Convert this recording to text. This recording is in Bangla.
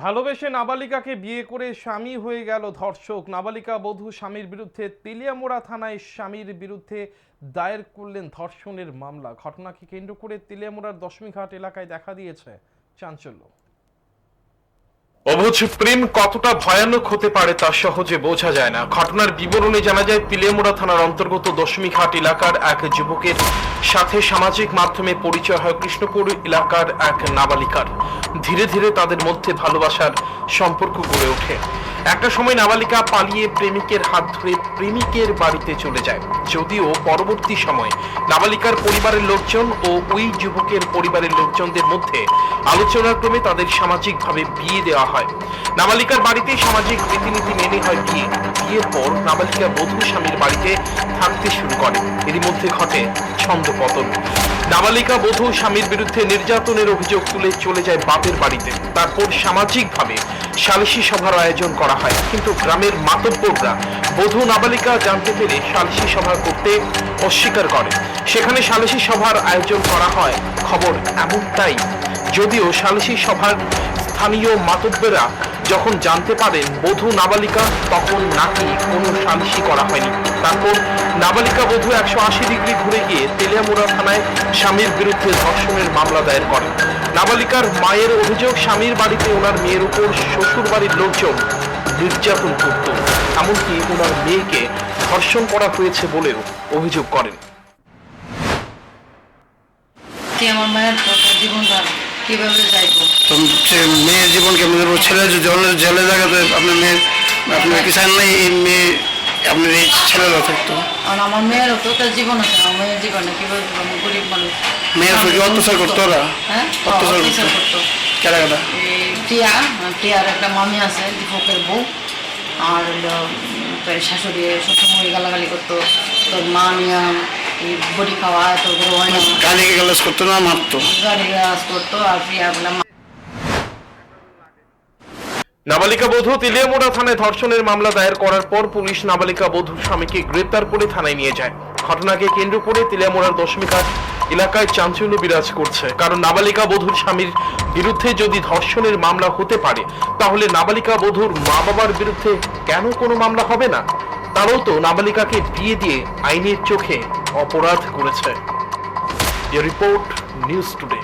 ভালোবেসে নাবালিকাকে বিয়ে করে স্বামী হয়ে গেল ধর্ষক। নাবালিকা বধূ স্বামীর বিরুদ্ধে তেলিয়ামোড়া থানায় স্বামীর বিরুদ্ধে দায়ের করলেন ধর্ষণের মামলা। ঘটনাকে কেন্দ্র করে তেলিয়ামোড়ার দশমীঘাট এলাকায় দেখা দিয়েছে চাঞ্চল্য। অবুঝ প্রেম কতটা ভয়ানক হতে পারে তা সহজে বোঝা যায় না। ঘটনার বিবরণে জানা যায় তিলেমুড়া থানার অন্তর্গত দশমীঘাট এলাকার এক যুবকের সাথে সামাজিক মাধ্যমে পরিচয় হয় কৃষ্ণপুর এলাকার এক নাবালিকার। ধীরে ধীরে তাদের মধ্যে ভালোবাসার সম্পর্ক গড়ে ওঠে। একটা সময় নাবালিকা পালিয়ে প্রেমিকের হাত ধরে প্রেমিকের বাড়িতে চলে যায়। যদিও পরবর্তী সময় নাবালিকার পরিবারের লোকজন ও ওই যুবকের পরিবারের লোকজনদের মধ্যে আলোচনার ক্রমে তাদের সামাজিকভাবে বিয়ে দেওয়া হয়। নাবালিকার বাড়িতে সামাজিক রীতিনীতি মেনে হয় বিয়ে। বিয়ের পর নাবালিকা বধূ স্বামীর বাড়িতে থাকতে শুরু করে। এরই মধ্যে ঘটে নাবালিকা স্বামীর বিরুদ্ধে নির্যাতনের অভিযোগ তুলে চলে যায় বাপের বাড়িতে। তারপর সামাজিকভাবে সালিশি সভার আয়োজন করা হয়। কিন্তু গ্রামের মাতব্বররা বধূ নাবালিকা জানতে পেরে সালিশি সভা করতে অস্বীকার করে। সেখানে সালিশি সভার আয়োজন করা হয়। খবর এমনটাই, যদিও সালিশি সভার স্থানীয় মাতব্বরা যখন জানতে পারেন বধূ নাবালিকা, তখন নাকি কোনো সালিশি করা হয়নি। তারপর নাবালিকা বধূ একশো আশি ডিগ্রি ঘুরে গিয়ে তেলিয়ামুড়া থানায় স্বামীর বিরুদ্ধে ধর্ষণের মামলা দায়ের করেন। নাবালিকার মায়ের অভিযোগ, স্বামীর বাড়িতে ওনার মেয়ের উপর শ্বশুর বাড়ির লোকজন নির্যাতন করত। এমনকি ওনার মেয়েকে ধর্ষণ করা হয়েছে বলেও অভিযোগ করেন। আমার মায়ের কথা জীবনটা কীভাবে যাইবো? মেয়ের জীবন কেমন যাব? ছেলে জলে জেলে জায়গাতে আপনার মেয়ের আপনি কি চান নাই? এই মেয়ে আপনার এই ছেলেরা থাকতো। আর আমার মেয়েরও তো তার জীবন আছে আমার মেয়ের জীবনে কীভাবে গরিব মানুষ। মেয়ের প্রতি অত্যাচার করতো ওরা? হ্যাঁ? অত্যাচার করতো। কেরা কেরা টিয়া টিয়ার একটা মামি আছে দীপকের বউ। আর হলো তোর শাশুড়ি সবসময় গালাগালি করতো। তোর মা নিয়ে বড়ি খাওয়া তোর বড় না। গালি গালাজ করতো না মারতো। গাড়ি গাছ করতো আর প্রিয়া বলে নাবালিকা বধূ তেলিয়ামুড়া থানায় ধর্ষণের মামলা দায়ের করার পর পুলিশ নাবালিকা বধূর স্বামীকে গ্রেপ্তার করে থানায় নিয়ে যায়। ঘটনাকে কেন্দ্র করে তেলিয়ামুড়ার দশমীঘাট এলাকায় চাঞ্চল্য বিরাজ করছে। কারণ নাবালিকা বধূর স্বামীর বিরুদ্ধে যদি ধর্ষণের মামলা হতে পারে তাহলে নাবালিকা বধূর মা বাবার বিরুদ্ধে কেন কোনো মামলা হবে না? তারাও তো নাবালিকাকে বিয়ে দিয়ে আইনের চোখে অপরাধ করেছে। Report news today